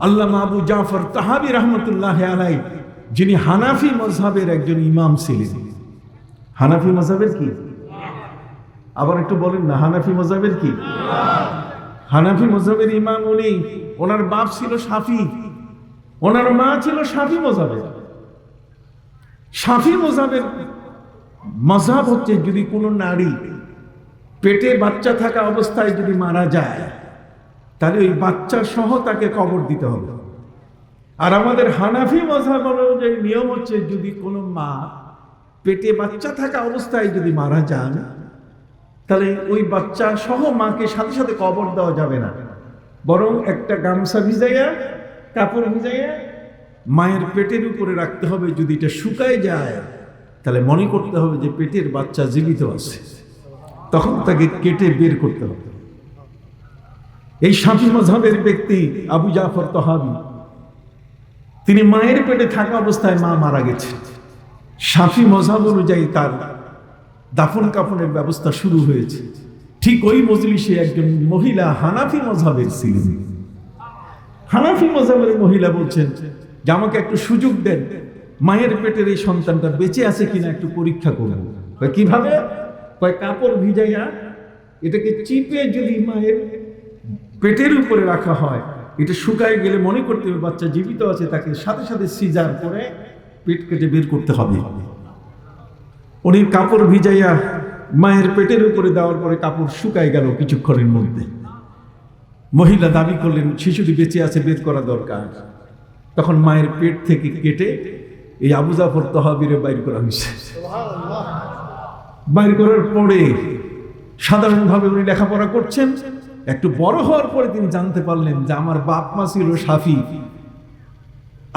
আল্লাহ আবু জাফর তাহাবি রহমতুল্লাহ আলাই যিনি হানাফি মজহাবের একজন ইমাম ছিলেন। হানাফি মজহাবের কি? আবার একটু বলেন না, হানাফি মজহাবের কি? হানাফি মজহাবের ইমাম উনি, ওনার বাপ ছিল সাফি ওনার মা ছিল সাফি মজাবের সাফি মজাবের মজাব হচ্ছে যদি কোনো নারী পেটে বাচ্চা থাকা অবস্থায় যদি মারা যায় তাহলে ওই বাচ্চা সহ তাকে কবর দিতে হবে। আর আমাদের হানাফি মজাব অনুযায়ী নিয়ম হচ্ছে, যদি কোনো মা পেটে বাচ্চা থাকা অবস্থায় যদি মারা যান, তাহলে ওই বাচ্চা সহ মাকে সাথে সাথে কবর দেওয়া যাবে না। বরং একটা গামছা ভিজাইয়া, কাপড় ভিজাইয়া মায়ের পেটের উপরে রাখতে হবে। যদি এটা শুকায় যায়, তাহলে মনে করতে হবে যে পেটের বাচ্চা জীবিত আছে। তখন তাকে কেটে বের করতে হবে। এই শাফি মজহাবের ব্যক্তি আবু জাফর তহাবি। তিনি মায়ের পেটে থাকা অবস্থায় মা মারা গেছে। শাফি মজহাব অনুযায়ী তার দাফন কাফনের ব্যবস্থা শুরু হয়েছে। ঠিক ওই মজলিসে একজন মহিলা হানাফি মজহাবের ছিলেন। হানাফি মজাবের মহিলা বলছেন যে, আমাকে একটু সুযোগ দেন। মায়ের পেটের এই সন্তানটা বেঁচে আছে কিনা একটু পরীক্ষা করব কীভাবে? কয়, কাপড় ভিজাইয়া এটাকে চিপে যদি মায়ের পেটের উপরে রাখা হয়। এটা শুকায় গেলে মনে করতে হবে বাচ্চা জীবিত আছে, তাকে সাথে সাথে সিজার করে পেট কেটে বের করতে হবে। উনি কাপড় ভিজাইয়া মায়ের পেটের উপরে দেওয়ার পরে কাপড় শুকায় গেল কিছুক্ষণের মধ্যে। মহিলা দাবি করলেন, শিশুটি বেঁচে আছে, বের করা দরকার। তখন মায়ের পেট থেকে কেটে এই আবু জাফর তহাবিরে বাইর করা হয়েছে। বাইর করার পরে সাধারণভাবে উনি লেখাপড়া করছেন। একটু বড় হওয়ার পরে তিনি জানতে পারলেন যে আমার বাপ মা ছিল সাফি।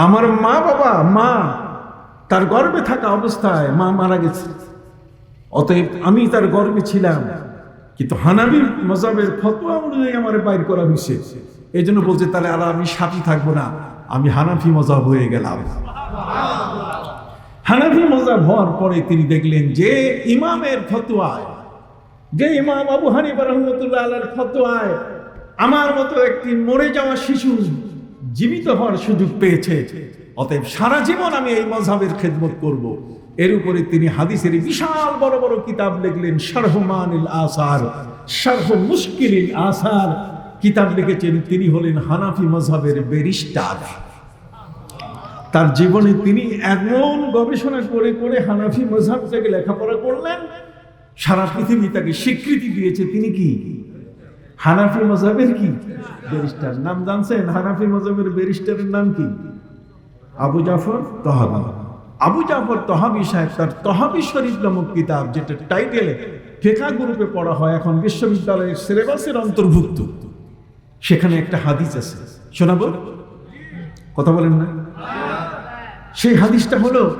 আমার মা বাবা, মা, তার গর্বে থাকা অবস্থায় মা মারা গেছে। অতএব আমি তার গর্বে ছিলাম, কিন্তু হানাবি মজাবের ফতোয়া অনুযায়ী আমার বাইর করা হয়েছে। এই জন্য বলছে, তাহলে আর আমি সাথী থাকব না, আমি হানাফি মজাব হয়ে গেলাম। হানাফি মজাব হওয়ার পরে তিনি দেখলেন যে ইমামের ফতোয়ায় যে ইমাম আবু হানিফা রহমতুল্লাহ আল্লাহর ফতোয়ায় আমার মতো একটি মরে যাওয়া শিশু জীবিত হওয়ার সুযোগ পেয়েছে, অতএব সারা জীবন আমি এই মজাবের খেদমত করব। এর উপরে তিনি হাদিসের বিশাল বড় বড় কিতাব লিখলেন শারহমানিল আসার, শারহ মুশকিল আসার কিতাব লিখেছেন, তিনি হলেন হানাফি মজাবের ব্যারিস্টার তার জীবনে তিনি এমন গবেষণা করে করে হানাফি মজাব থেকে লেখাপড়া করলেন সারা পৃথিবী তাকে স্বীকৃতি দিয়েছে। তিনি কি? হানাফি মজাবের কি? ব্যারিস্টার। নাম জানছেন? হানাফি মজাবের ব্যারিস্টারের নাম কি? আবু জাফর তহাবি। আবু জাফর তহাবি সাহেব তার তহাবি শরীফ নামক কিতাব, যেটা টাইটেলে ফেকা গ্রুপে পড়া হয়, এখন বিশ্ববিদ্যালয়ের সিলেবাসের অন্তর্ভুক্ত। সেখানে একটা হাদিস আছে। শোনাবো? কথা বলেন না? সেই হাদিসটা হলো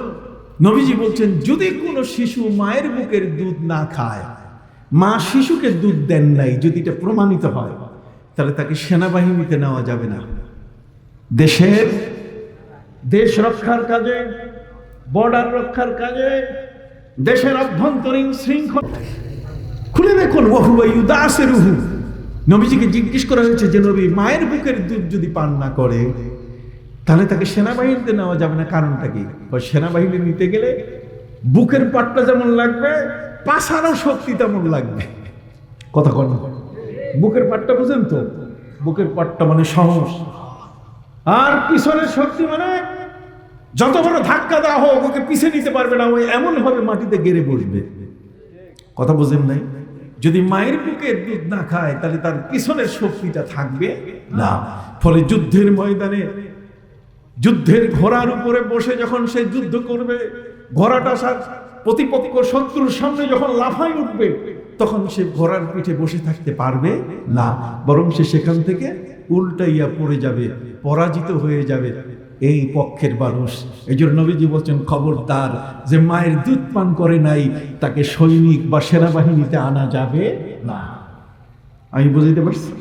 নবীজি বলছেন, যদি কোনো শিশু মায়ের বুকের দুধ না খায়, মা শিশুকে দুধ দেন নাই, যদি এটা প্রমাণিত হয়, তাহলে তাকে সেনাবাহিনীতে নেওয়া যাবে না। দেশের দেশ রক্ষার কাজে, বর্ডার রক্ষার কাজে, দেশের অভ্যন্তরীণ শৃঙ্খলা খুলে দেখুন ওহুবাইউ দাসের নবীজিকে জিজ্ঞেস করা হয়েছে যে, নবী, মায়ের বুকের দুধ যদি পান না করে তাহলে তাকে সেনাবাহিনীতে নেওয়া যাবে না, কারণটা কি? সেনাবাহিনী নিতে গেলে বুকের পাটটা যেমন লাগবে, পাশারও শক্তি তেমন লাগবে। কথা কন। বুকের পাটটা বুঝেন তো? বুকের পাটটা মানে সাহস। আর পিছনের শক্তি মানে যত বড় ধাক্কা দেওয়া হোক, ওকে পিছিয়ে নিতে পারবে না ওই এমন ভাবে মাটিতে গেড়ে বসবে। কথা বুঝেন নাই? যদি মায়ের বুকে দুধ না খায়, তাহলে তার পিছনের শক্তিটা থাকবে না। ফলে যুদ্ধের ময়দানে যুদ্ধের ঘোড়ার উপরে বসে যখন সে যুদ্ধ করবে, ঘোড়াটা সার প্রতিপক্ষ শত্রুর সামনে যখন লাফাই উঠবে, তখন সে ঘোড়ার পিঠে বসে থাকতে পারবে না, বরং সে সেখান থেকে উল্টাইয়া পড়ে যাবে, পরাজিত হয়ে যাবে এই পক্ষের মানুষ। এই জন্য নবীজি বলছেন, খবরদার, যে মায়ের দুধ পান করে নাই, তাকে সৈনিক বা সেনাবাহিনীতে আনা যাবে না। আমি বুঝতে পারছি?